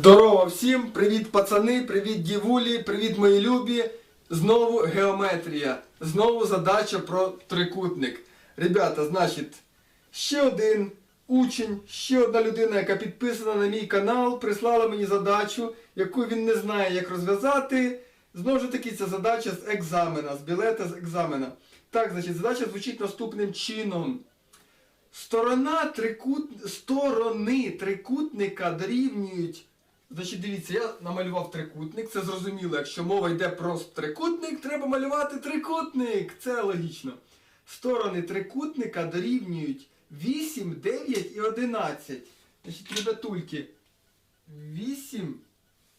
Здорово всім! Привіт, пацани, привіт, дівулі, привіт, мої любі. Знову геометрія. Знову задача про трикутник. Ребята, значить, ще один учень, ще одна людина, яка підписана на мій канал, прислала мені задачу, яку він не знає, як розв'язати. Знову ж таки, це задача з екзамена, з білета з екзамена. Так, значить, задача звучить наступним чином. Сторона трикут... Сторони трикутника дорівнюють. Значить, дивіться, я намалював трикутник, це зрозуміло. Якщо мова йде про трикутник, треба малювати трикутник. Це логічно. Сторони трикутника дорівнюють 8, 9 і 11. Значить, ребятульки, 8,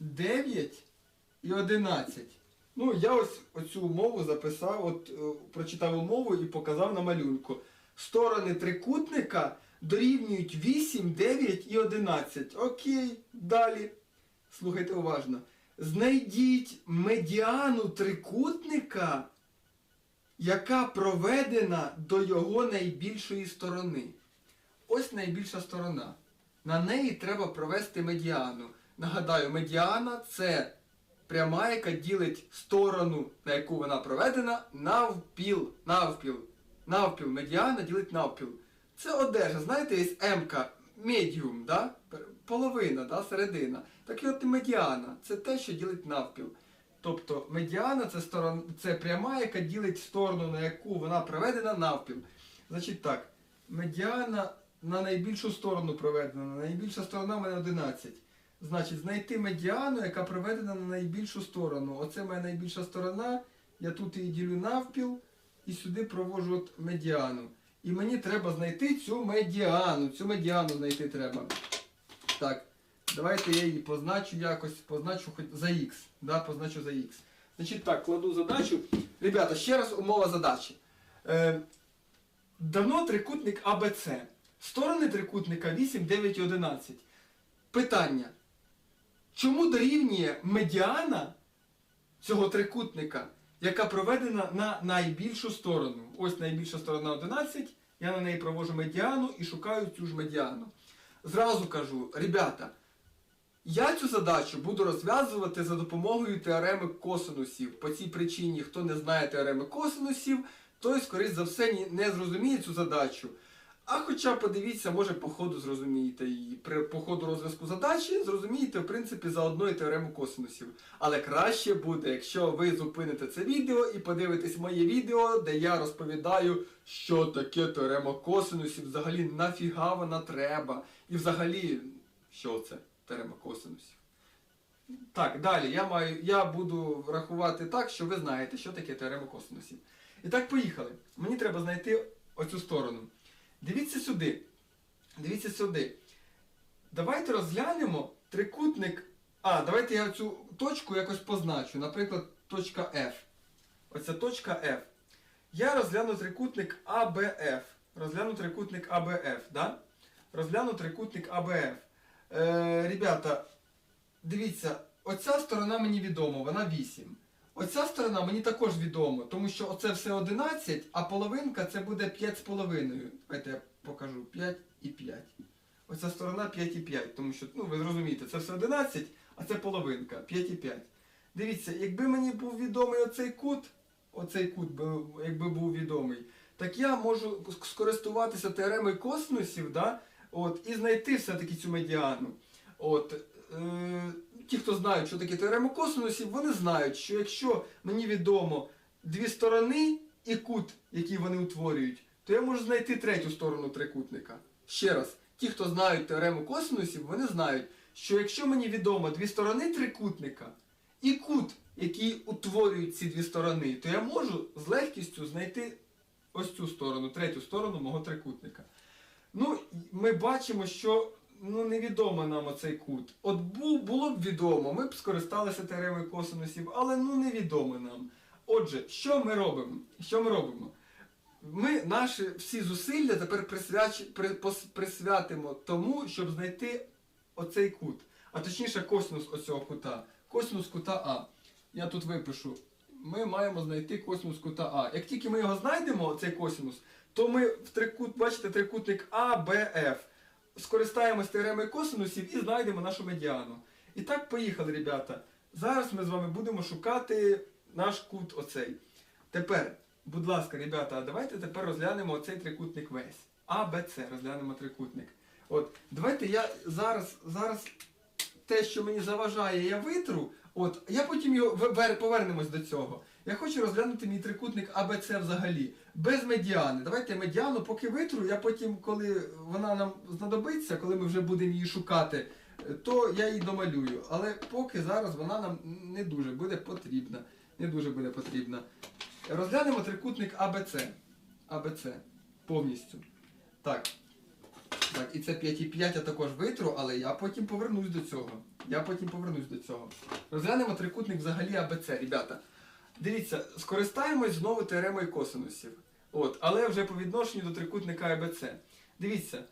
9 і 11. Ну, я ось оцю умову записав, от е, прочитав умову і показав на малюнку. Сторони трикутника дорівнюють 8, 9 і 11. Окей, далі. Слухайте уважно. Знайдіть медіану трикутника, яка проведена до його найбільшої сторони. Ось найбільша сторона. На неї треба провести медіану. Нагадаю, медіана це пряма, яка ділить сторону, на яку вона проведена, навпіл. Навпіл. Навпіл. Медіана ділить навпіл. Це одежа, знаєте, є М-ка, медіум, да? половина, да? середина. Так і от медіана. Це те, що ділить навпіл. Тобто медіана це, сторон, це пряма, яка ділить сторону, на яку вона проведена навпіл. Значить так, медіана на найбільшу сторону проведена. Найбільша сторона в мене 11. Значить, знайти медіану, яка проведена на найбільшу сторону. Оце моя найбільша сторона. Я тут її ділю навпіл і сюди проводжу от медіану. І мені треба знайти цю медіану. Цю медіану знайти треба. Так, давайте я її позначу якось, позначу хоч за Х. Да, позначу за Х. Значить так, кладу задачу. Ребята, ще раз умова задачі. Е, давно трикутник АБЦ. Сторони трикутника 8, 9 і 11. Питання. Чому дорівнює медіана цього трикутника, яка проведена на найбільшу сторону? Ось найбільша сторона 11, я на неї провожу медіану і шукаю цю ж медіану. Зразу кажу, ребята, я цю задачу буду розв'язувати за допомогою теореми косинусів. По цій причині, хто не знає теореми косинусів, той, скоріш за все, не зрозуміє цю задачу. А хоча подивіться, може по ходу зрозумієте її. При по ходу розв'язку задачі зрозумієте, в принципі, заодно і теорему косинусів. Але краще буде, якщо ви зупините це відео і подивитесь моє відео, де я розповідаю, що таке теорема косинусів, взагалі нафіга вона треба. І взагалі, що це теорема косинусів. Так, далі я маю, я буду рахувати так, що ви знаєте, що таке теорема косинусів. І так, поїхали. Мені треба знайти оцю сторону. Дивіться сюди. Дивіться сюди. Давайте розглянемо трикутник. А, давайте я цю точку якось позначу. Наприклад, точка F. Оця точка F. Я розгляну трикутник ABF. Розгляну трикутник ABF, да? Розгляну трикутник ABF. Е, ребята, дивіться, оця сторона мені відома, вона 8. Оця сторона мені також відома, тому що оце все 11, а половинка це буде 5,5. Давайте я покажу 5 і 5. Оця сторона 5 і 5, тому що, ну ви зрозумієте, це все 11, а це половинка 5 і 5. Дивіться, якби мені був відомий оцей кут, оцей кут, якби був відомий, так я можу скористуватися теоремою косинусів, да? От, і знайти все-таки цю медіану. От, е, ті, хто знають, що таке теорема косинусів, вони знають, що якщо мені відомо дві сторони і кут, який вони утворюють, то я можу знайти третю сторону трикутника. Ще раз, ті, хто знають теорему косинусів, вони знають, що якщо мені відомо дві сторони трикутника і кут, який утворюють ці дві сторони, то я можу з легкістю знайти ось цю сторону, третю сторону мого трикутника. Ну, ми бачимо, що ну, невідомо нам оцей кут. От бу, було б відомо, ми б скористалися теоремою косинусів, але ну невідомо нам. Отже, що ми робимо? Що ми робимо? Ми наші всі зусилля тепер присвяч... присвятимо тому, щоб знайти оцей кут. А точніше косинус оцього кута. Косинус кута А. Я тут випишу. Ми маємо знайти косинус кута А. Як тільки ми його знайдемо, цей косинус, то ми в трикут, бачите, трикутник А, Б, Ф. Скористаємось теоремою косинусів і знайдемо нашу медіану. І так, поїхали, ребята. Зараз ми з вами будемо шукати наш кут оцей. Тепер, будь ласка, ребята, давайте тепер розглянемо оцей трикутник весь. А, Б, С, розглянемо трикутник. От, давайте я зараз, зараз те, що мені заважає, я витру. От, я потім повернемось до цього. Я хочу розглянути мій трикутник АБЦ взагалі, без медіани. Давайте медіану поки витру, я потім, коли вона нам знадобиться, коли ми вже будемо її шукати, то я її домалюю. Але поки зараз вона нам не дуже буде потрібна. Не дуже буде потрібна. Розглянемо трикутник АБЦ. АБЦ. Повністю. Так. Так, і це 5,5 я також витру, але я потім повернусь до цього. Я потім повернусь до цього. Розглянемо трикутник взагалі АБЦ, ребята. Дивіться, скористаємось знову теоремою косинусів. От, але вже по відношенню до трикутника АБЦ. Дивіться,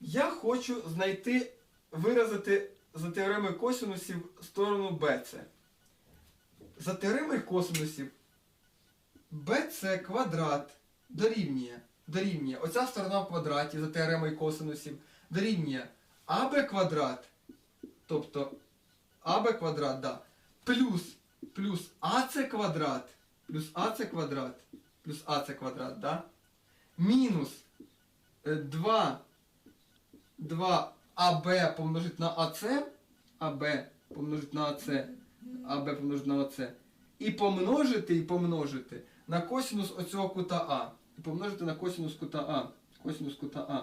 я хочу знайти, виразити за теоремою косинусів сторону БЦ. За теоремою косинусів BC квадрат дорівнює, дорівнює, оця сторона в квадраті за теоремою косинусів дорівнює АБ квадрат, тобто АБ квадрат, да, плюс, плюс АЦ квадрат, плюс АЦ квадрат, плюс АЦ квадрат, да, мінус е, 2, 2 АБ помножить на АЦ, АБ помножить на АЦ, АБ помножить на АЦ, і помножити, і помножити на косинус оцього кута А. І помножити на косинус кута А. Косинус кута А.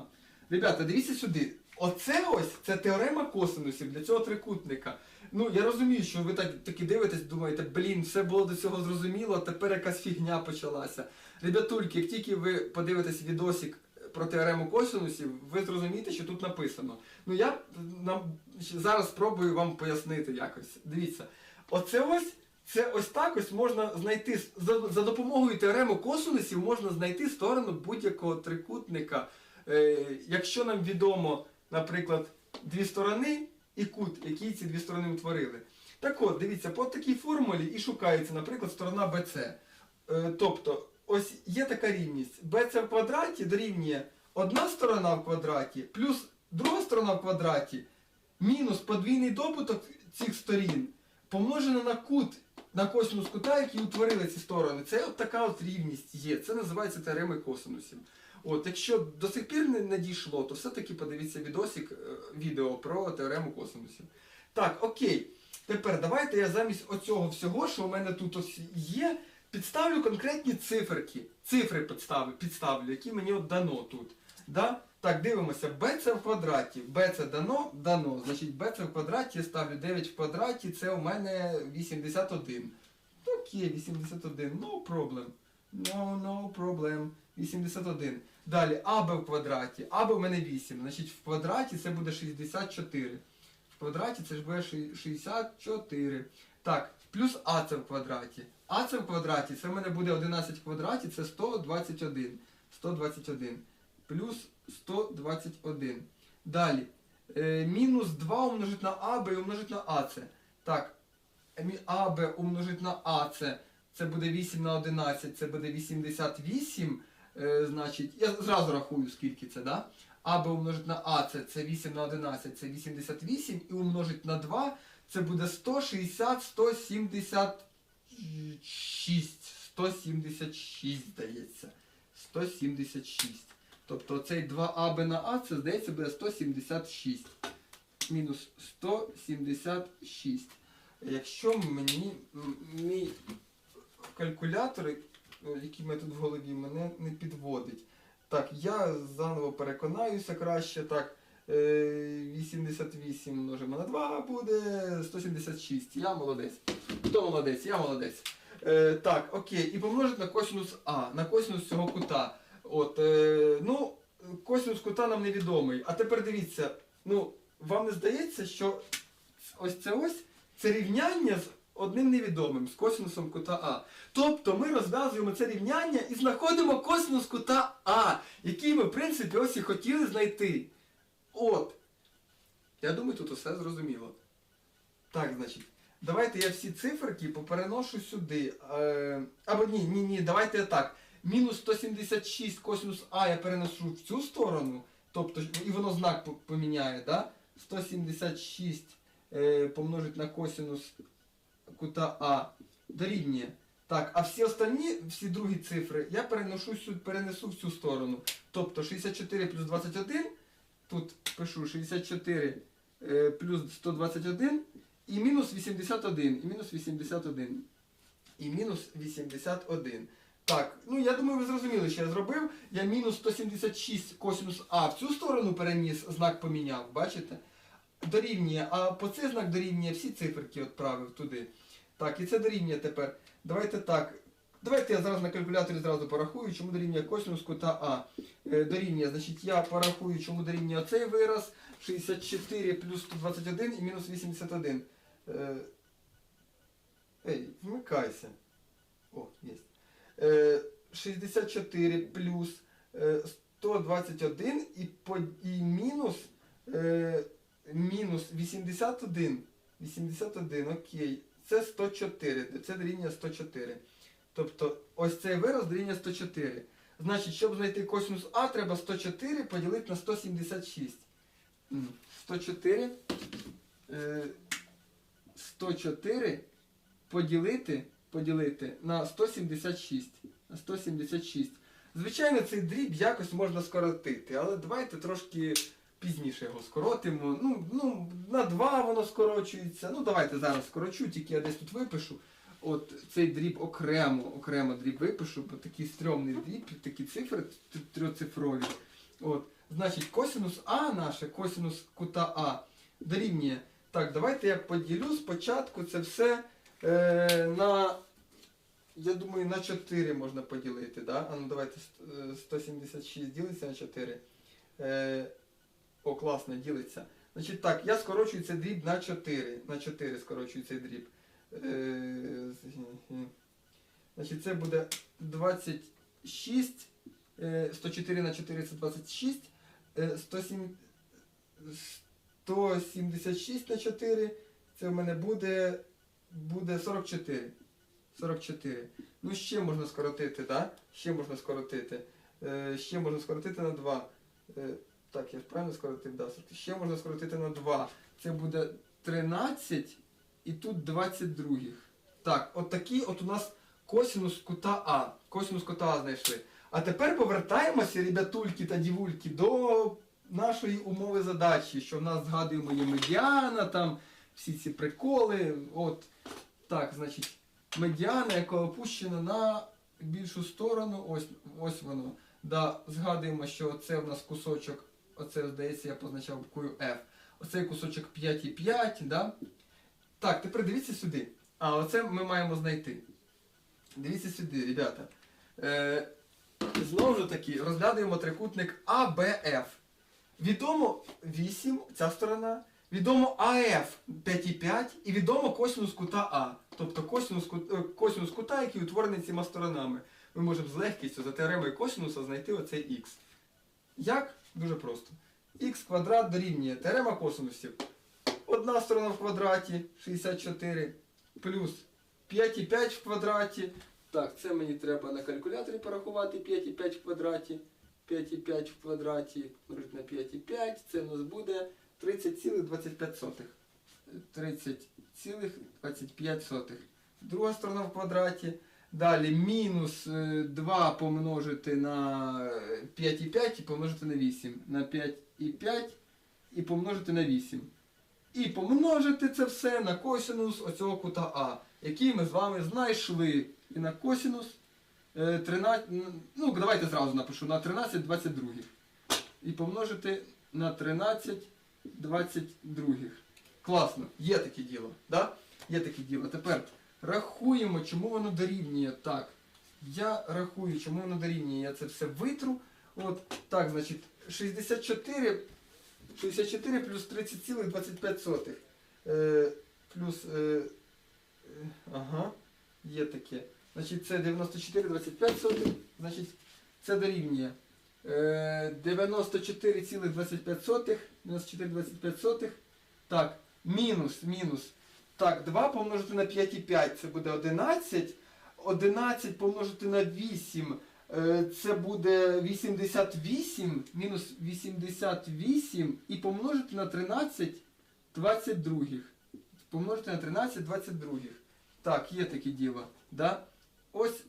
Ребята, дивіться сюди. Оце ось це теорема косинусів для цього трикутника. Ну, я розумію, що ви так таки дивитесь, думаєте, блін, все було до цього зрозуміло, а тепер якась фігня почалася. Ребятульки, як тільки ви подивитесь відосик про теорему косинусів, ви зрозумієте, що тут написано. Ну я нам зараз спробую вам пояснити якось. Дивіться, оце ось. Це ось так ось можна знайти за, допомогою теореми косинусів можна знайти сторону будь-якого трикутника. Е, якщо нам відомо, наприклад, дві сторони і кут, який ці дві сторони утворили. Так от, дивіться, по такій формулі і шукається, наприклад, сторона BC. Е, тобто, ось є така рівність. BC в квадраті дорівнює одна сторона в квадраті плюс друга сторона в квадраті мінус подвійний добуток цих сторін помножено на кут, на косинус кута, які утворили ці сторони. Це от така от рівність є. Це називається теоремою косинусів. От, якщо до сих пір не, не дійшло, то все-таки подивіться відосик, е, відео про теорему косинусів. Так, окей. Тепер давайте я замість оцього всього, що у мене тут ось є, підставлю конкретні циферки. Цифри підставлю, підставлю які мені от дано тут. Да? Так, дивимося, b це в квадраті. b це дано, дано. Значить, b це в квадраті, я ставлю 9 в квадраті, це у мене 81. Окей, 81, no problem. No, no problem. 81. Далі АБ в квадраті. АБ в мене 8. Значить, в квадраті це буде 64. В квадраті це ж буде 64. Так, плюс АЦ в квадраті. АЦ в квадраті це в мене буде 11 в квадраті, це 121. 121. Плюс 121. Далі. Е, мінус 2 умножить на АБ і умножить на АЦ. Так, АБ умножить на АЦ. Це буде 8 на 11, це буде 88. Е, значить, я зразу рахую, скільки це, да? АБ умножить на АЦ, це 8 на 11, це 88, і умножить на 2, це буде 160, 176. 176, здається. 176. Тобто цей 2АБ на А, це здається буде 176. Мінус 176. Якщо мені мій калькулятор, е, який тут в голові, мене не підводить. Так, я заново переконаюся краще. Так, е, 88 множимо на 2 буде 176. Я молодець. Хто молодець? Я молодець. Е, так, окей. І помножити на косинус А, на косинус цього кута. От, е, ну, косинус кута нам невідомий. А тепер дивіться, ну, вам не здається, що ось це ось це рівняння з одним невідомим, з косинусом кута А. Тобто ми розв'язуємо це рівняння і знаходимо косинус кута А, який ми, в принципі, ось і хотіли знайти. От. Я думаю, тут усе зрозуміло. Так, значить. Давайте я всі циферки попереношу сюди. Е, або ні, ні, ні, давайте так. Мінус 176 косинус А я переношу в цю сторону, тобто і воно знак поміняє, да? 176 е, помножити на косинус кута А дорівнює. Так, а всі остальні, всі другі цифри я переношу сюди, перенесу в цю сторону. Тобто 64 плюс 21, тут пишу 64 е, плюс 121 і мінус 81, і мінус 81. І мінус 81. Так, ну я думаю, ви зрозуміли, що я зробив. Я мінус 176 косинус А в цю сторону переніс, знак поміняв, бачите? Дорівнює, а по цей знак дорівнює всі циферки відправив туди. Так, і це дорівнює тепер. Давайте так. Давайте я зараз на калькуляторі зразу порахую, чому дорівнює косинус кута А. Е, дорівнює, значить, я порахую, чому дорівнює оцей вираз. 64 плюс 121 і мінус 81. Е, ей, вмикайся. О, є. Е, 64 плюс е, 121 і, по, і мінус, е, мінус 81. 81, окей. Це 104. Це дорівнює 104. Тобто ось цей вираз дорівнює 104. Значить, щоб знайти косинус А, треба 104 поділити на 176. 104. Е, 104 поділити, поділити на 176. На 176. Звичайно, цей дріб якось можна скоротити, але давайте трошки пізніше його скоротимо. Ну, ну, на 2 воно скорочується. Ну, давайте зараз скорочу, тільки я десь тут випишу. От цей дріб окремо, окремо дріб випишу, бо такий стрьомний дріб, такі цифри трьоцифрові. От, значить, косинус А наше, косинус кута А дорівнює. Так, давайте я поділю спочатку це все на. Я думаю, на 4 можна поділити, да? А ну давайте е, 176 ділиться на 4. Е, о, класно, ділиться. Значить так, я скорочую цей дріб на 4. На 4 скорочую цей дріб. Е, Значить, це буде 26. е, 104 на 4 це 26. е, 107, 176 на 4. Це в мене буде, буде 44. 44. Ну, ще можна скоротити, так? Ще можна скоротити. Е, ще можна скоротити на 2. Е, так, я ж правильно скоротив, да, Ще можна скоротити на 2. Це буде 13 і тут 22. Так, от такий от у нас косинус кута А. Косинус кута А знайшли. А тепер повертаємося, ребятульки та дівульки, до нашої умови задачі, що в нас згадуємо є медіана, там всі ці приколи. От так, значить, медіана, яка опущена на більшу сторону, ось, ось воно. Да, згадуємо, що це в нас кусочок, оце, здається, я позначав буквою F. Оцей кусочок 5,5, да? Так, тепер дивіться сюди. А оце ми маємо знайти. Дивіться сюди, ребята. Е, знову ж таки, розглядаємо трикутник АБФ. Відомо 8, ця сторона. Відомо АФ 5,5 і відомо косинус кута А. Тобто косинус, кут- е, кута, який утворений цими сторонами. Ми можемо з легкістю за теоремою косинуса знайти оцей х. Як? Дуже просто. х квадрат дорівнює теорема косинусів. Одна сторона в квадраті 64 плюс 5,5 в квадраті. Так, це мені треба на калькуляторі порахувати 5,5 в квадраті. 5,5 в квадраті помножити на 5,5. Це у нас буде 30,25. 30,25. Друга сторона в квадраті. Далі мінус е, 2 помножити на е, 5,5 і помножити на 8. На 5,5 і помножити на 8. І помножити це все на косинус оцього кута А, який ми з вами знайшли. І на косинус е, 13, ну давайте зразу напишу, на 13 22. І помножити на 13 22. Класно, є таке діло. Да? Є таке діло. Тепер рахуємо, чому воно дорівнює. Так. Я рахую, чому воно дорівнює. Я це все витру. От, так, значить, 64 64 плюс 30,25. Е, плюс. Е, е, ага, є таке. Значить, це 94,25. Значить, це дорівнює. Е, 94,25. 94,25. Так, мінус, мінус. Так, 2 помножити на 5,5 це буде 11. 11 помножити на 8 е, це буде 88, мінус 88 і помножити на 13 22. помножити на 13 22. Так, є таке діло. Да? Ось,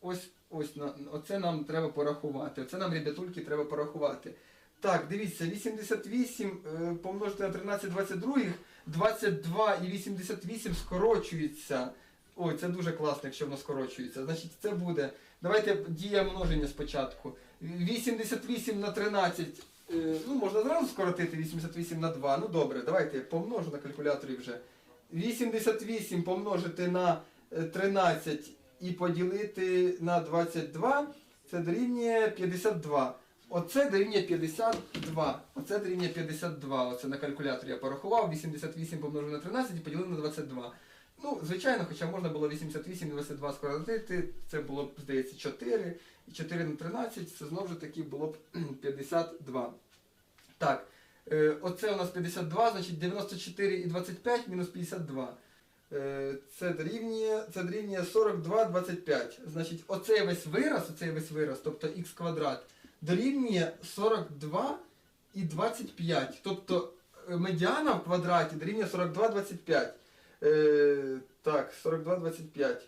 ось, ось, на, оце нам треба порахувати. Оце нам, ребятульки, треба порахувати. Так, дивіться, 88 е, помножити на 13 22, 22 і 88 скорочується. Ой, це дуже класно, якщо воно скорочується. Значить, це буде. Давайте дія множення спочатку. 88 на 13. е, Ну, можна зразу скоротити 88 на 2. Ну добре, давайте я помножу на калькуляторі вже. 88 помножити на е, 13 і поділити на 22. Це дорівнює 52. Оце дорівнює 52. Оце дорівнює 52. Оце на калькуляторі я порахував. 88 помножив на 13 і поділив на 22. Ну, звичайно, хоча можна було 88 і 22 скоротити, це було б, здається, 4. І 4 на 13, це знову ж таки було б 52. Так, е, оце у нас 52, значить 94 і 25 мінус 52. Е, Це дорівнює, це дорівнює 42, 25. Значить, оцей весь вираз, оцей весь вираз, тобто х квадрат, дорівнює 42 і 25. Тобто е, медіана в квадраті дорівнює 42, 25. Е, так, 42, 25.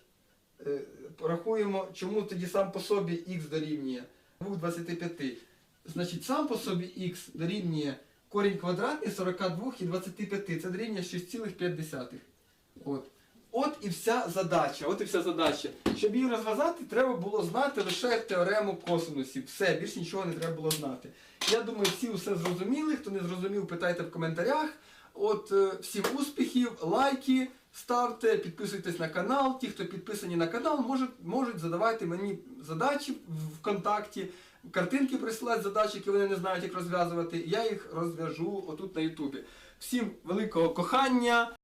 Е, Порахуємо, чому тоді сам по собі х дорівнює 2 25. Значить, сам по собі х дорівнює корінь квадратний 42 і 25. Це дорівнює 6,5. От. От і вся задача. От і вся задача. Щоб її розв'язати, треба було знати лише теорему косинусів. Все, більш нічого не треба було знати. Я думаю, всі все зрозуміли. Хто не зрозумів, питайте в коментарях. От е, всім успіхів, лайки ставте, підписуйтесь на канал. Ті, хто підписані на канал, можуть, можуть задавати мені задачі ВКонтакті, картинки присилати задачі, які вони не знають, як розв'язувати. Я їх розв'яжу отут на Ютубі. Всім великого кохання.